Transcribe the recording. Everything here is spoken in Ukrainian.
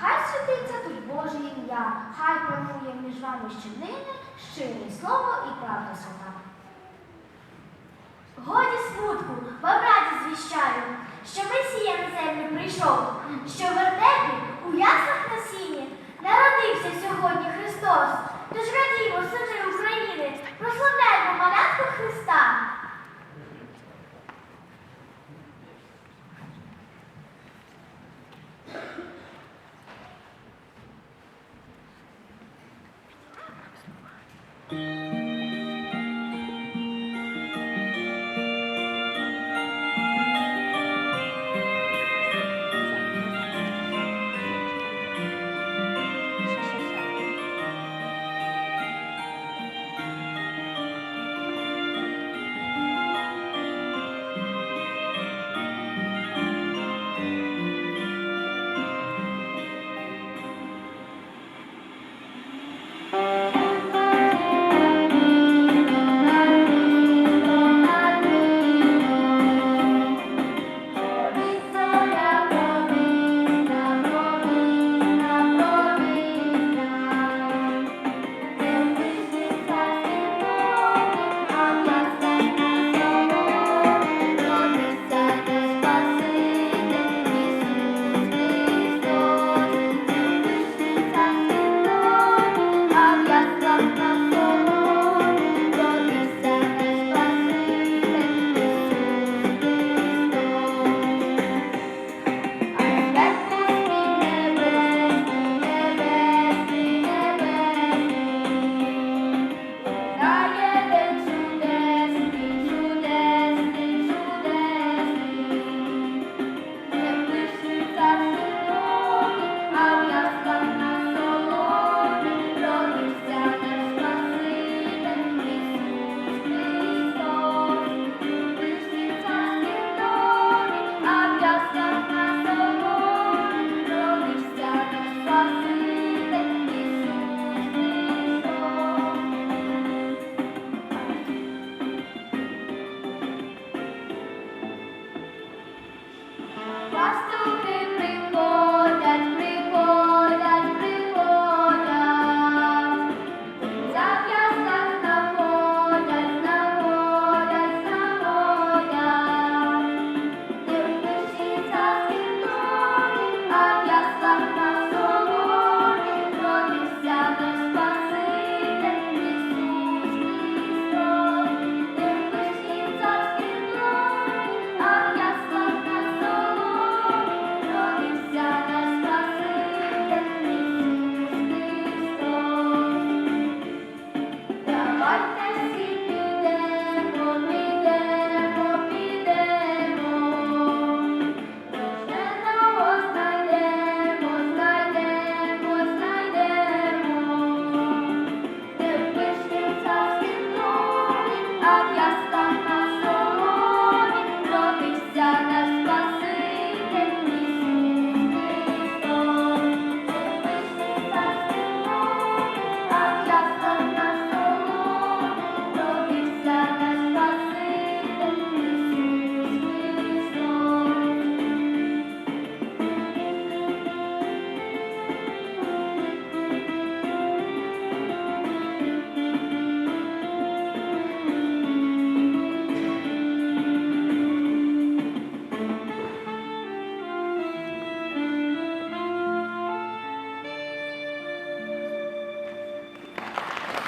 хай святиться тут Боже ім'я, хай панує між вами щоднини, щире слово і правда свята. Годі смутку, вам раді звіщаю, що Месія на землю прийшов, що в вертепі у яслах на сіні народився сьогодні Христос. Тож радімо, сини